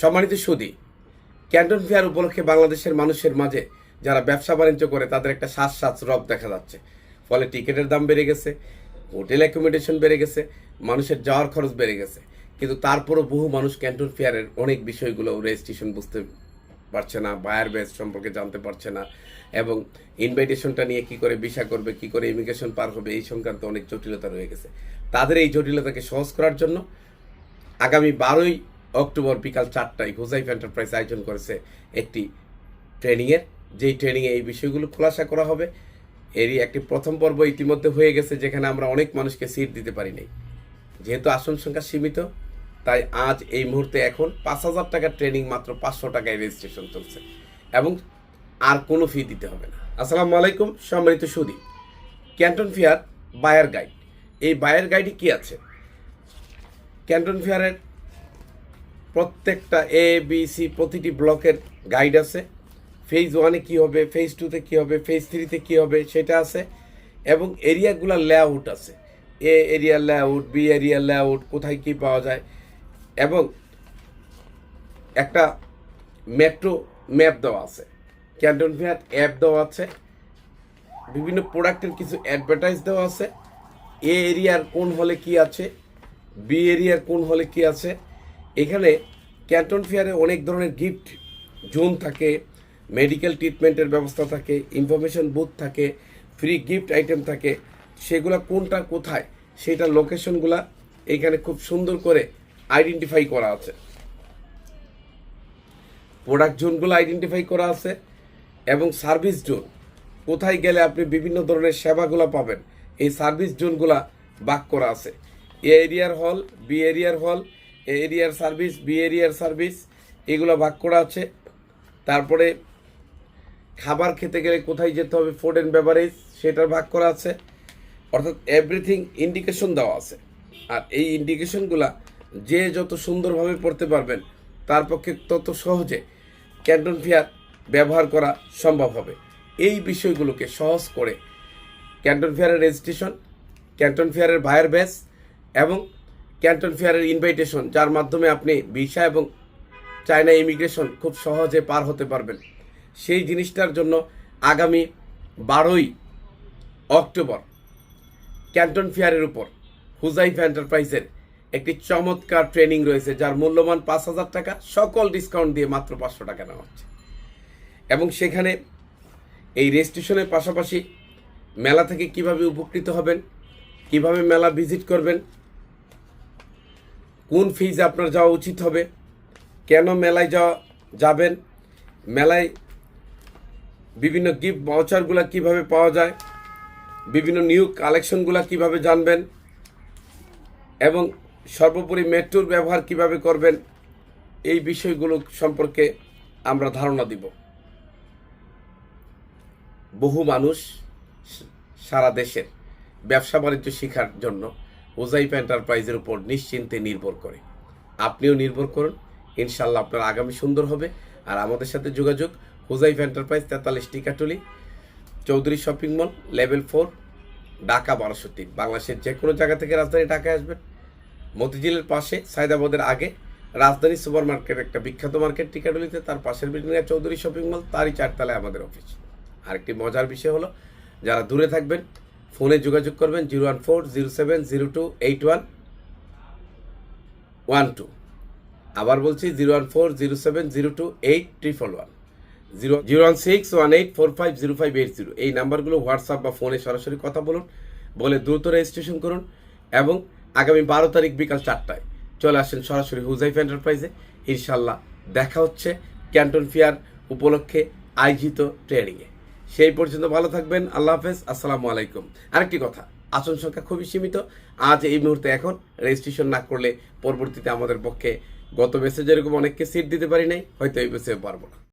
সম্মানিত সুদী, Canton fair উপলক্ষে বাংলাদেশের মানুষের মাঝে যারা ব্যবসা বাণিজ্য করে, তাদের একটা শ্বাস শ্বাস রব দেখা যাচ্ছে। ফলে টিকিটের দাম বেড়ে গেছে, হোটেল অ্যাকোমোডেশন বেড়ে গেছে, মানুষের যাওয়ার খরচ বেড়ে গেছে। কিন্তু তারপরও বহু মানুষ ক্যান্টন ফেয়ারের অনেক বিষয়গুলো রেজিস্ট্রেশন বুঝতে পারছে না বায়ার বেস সম্পর্কে জানতে পারছে না, এবং ইনভাইটেশনটা নিয়ে কি করে ভিসা করবে, কি করে ইমিগ্রেশন পার হবে, এই সংক্রান্ত অনেক জটিলতা রয়ে গেছে। তাদের এই জটিলতাকে সহজ করার জন্য আগামী বারোই অক্টোবর বিকাল চারটায় হোজাইফ এন্টারপ্রাইজ আয়োজন করেছে একটি ট্রেনিংয়ের। যেই ট্রেনিংয়ে এই বিষয়গুলো খোলাসা করা হবে, এরই একটি প্রথম পর্ব ইতিমধ্যে হয়ে গেছে, যেখানে আমরা অনেক মানুষকে সিট দিতে পারি নাই। যেহেতু আসন সংখ্যা সীমিত, তাই আজ এই মুহূর্তে এখন পাঁচ হাজার টাকার ট্রেনিং মাত্র পাঁচশো টাকায় রেজিস্ট্রেশন চলছে এবং আর কোনো ফি দিতে হবে না। আসসালামু আলাইকুম, সম্মানিত সুদী ক্যান্টন ফেয়ার বায়ার গাইড। এই বায়ার গাইডে কি আছে? ক্যান্টন ফেয়ারের প্রত্যেকটা এ বি সি প্রতিটি ব্লকের গাইড আছে। ফেজ ওয়ানে কী হবে ফেজ টুতে কী হবে ফেজ থ্রিতে কী হবে, সেটা আছে। এবং এরিয়াগুলোর লেআউট আছে। এ এরিয়ার লেআউট বি এরিয়ার লেআউট কোথায় কী পাওয়া যায়। এবং একটা মেট্রো ম্যাপ দেওয়া আছে। ক্যান্টন ফেয়ার অ্যাপ দেওয়া আছে। বিভিন্ন প্রোডাক্টের কিছু অ্যাডভার্টাইজ দেওয়া আছে। এ এরিয়ার কোন হলে কি আছে বি এরিয়ার কোন হলে কি আছে এখানে ক্যান্টন ফেয়ারে অনেক ধরনের গিফট, জোন থাকে, মেডিকেল ট্রিটমেন্টের ব্যবস্থা থাকে, ইনফরমেশন বুথ থাকে, ফ্রি গিফট আইটেম থাকে। সেগুলো কোনটা কোথায় সেটা লোকেশনগুলা এখানে খুব সুন্দর করে আইডেন্টিফাই করা আছে। প্রোডাক্ট জোনগুলো আইডেন্টিফাই করা আছে এবং সার্ভিস জোন। কোথায় গেলে আপনি বিভিন্ন ধরনের সেবাগুলো পাবেন, এই সার্ভিস জোনগুলা ভাগ করা আছে। এ এরিয়ার হল, বি এরিয়ার হল এরিয়ার সার্ভিস, বি, এরিয়ার সার্ভিস, এগুলো ভাগ করা আছে। তারপরে খাবার খেতে গেলে কোথায় যেতে হবে ফুড অ্যান্ড বেভারেজ সেটার ভাগ করা আছে। অর্থাৎ এভরিথিং ইন্ডিকেশন দেওয়া আছে। আর এই ইন্ডিকেশনগুলা যে যত সুন্দরভাবে পড়তে পারবেন, তার পক্ষে তত সহজে ক্যান্টন ফেয়ার ব্যবহার করা সম্ভব হবে। এই বিষয়গুলোকে সহজ করে ক্যান্টন ফেয়ারের রেজিস্ট্রেশন ক্যান্টন ফেয়ারের ভায়ার ব্যাস এবং ক্যান্টন ফেয়ারের ইনভাইটেশন যার মাধ্যমে আপনি ভিসা এবং চায়না ইমিগ্রেশন খুব সহজে পার হতে পারবেন। সেই জিনিসটার জন্য আগামী বারোই অক্টোবর ক্যান্টন ফেয়ারের উপর হুজাইফ এন্টারপ্রাইজের একটি চমৎকার ট্রেনিং রয়েছে, যার মূল্যমান পাঁচ হাজার টাকা সকল ডিসকাউন্ট দিয়ে মাত্র পাঁচশো টাকা নেওয়া হচ্ছে। এবং সেখানে এই রেজিস্ট্রেশনের পাশাপাশি মেলা থেকে কীভাবে উপকৃত হবেন, কীভাবে মেলা ভিজিট করবেন কোন ফিজে আপনার যাওয়া উচিত হবে? কেন মেলায় যাওয়া যাবেন? মেলায় বিভিন্ন গিফট ভাউচারগুলো কীভাবে পাওয়া যায়? বিভিন্ন নিউ কালেকশনগুলো কীভাবে জানবেন? এবং সর্বোপরি মেট্রোর ব্যবহার কীভাবে করবেন? এই বিষয়গুলো সম্পর্কে আমরা ধারণা দিব। বহু মানুষ সারা দেশের ব্যবসা বাণিজ্য শেখার জন্য ওজাইপ এন্টারপ্রাইজের উপর নিশ্চিন্তে নির্ভর করে। আপনিও নির্ভর করুন। ইনশাল্লাহ আপনার আগামী সুন্দর হবে। আর আমাদের সাথে যোগাযোগ হুজাইফ এন্টারপ্রাইজ তেতাল্লিশ Tikatuli, Chowdhury shopping mall, level four, Dhaka বারোশো তিন। বাংলাদেশের যে কোনো জায়গা থেকে রাজধানী ঢাকায় আসবেন। মতিঝিলের পাশে সায়দাবাদের আগে রাজধানী সুপার মার্কেট একটা বিখ্যাত মার্কেট টিকাটুলিতে তার পাশের বিল্ডিংয়ে চৌধুরী শপিং মল, তারই চারতলায় আমাদের অফিস। আরেকটি মজার বিষয় হলো, যারা দূরে থাকবেন ফোনে যোগাযোগ করবেন zero one four zero seven zero two eight one one two. আবার বলছি zero one four zero seven zero two eight triple one. Zero zero one six one eight four five zero five eight zero. এই নাম্বারগুলো WhatsApp বা ফোনে সরাসরি কথা বলুন, বলে দ্রুত রেজিস্ট্রেশন করুন এবং আগামী বারো তারিখ বিকাল চারটায় চলে আসেন সরাসরি হুজাইফ এন্টারপ্রাইজে। ইনশাল্লাহ দেখা হচ্ছে ক্যান্টন ফেয়ার উপলক্ষে আয়োজিত ট্রেনিংয়ে। সেই পর্যন্ত ভালো থাকবেন। আল্লাহ হাফেজ। আসসালামু আলাইকুম। আরেকটি কথা, আসন সংখ্যা খুবই সীমিত। আজ এই মুহূর্তে এখন রেজিস্ট্রেশন না করলে পরবর্তীতে আমাদের পক্ষে গত মেসেজ যেরকম অনেককে সিট দিতে পারি নাই, হয়তো এই বেসে পারব না।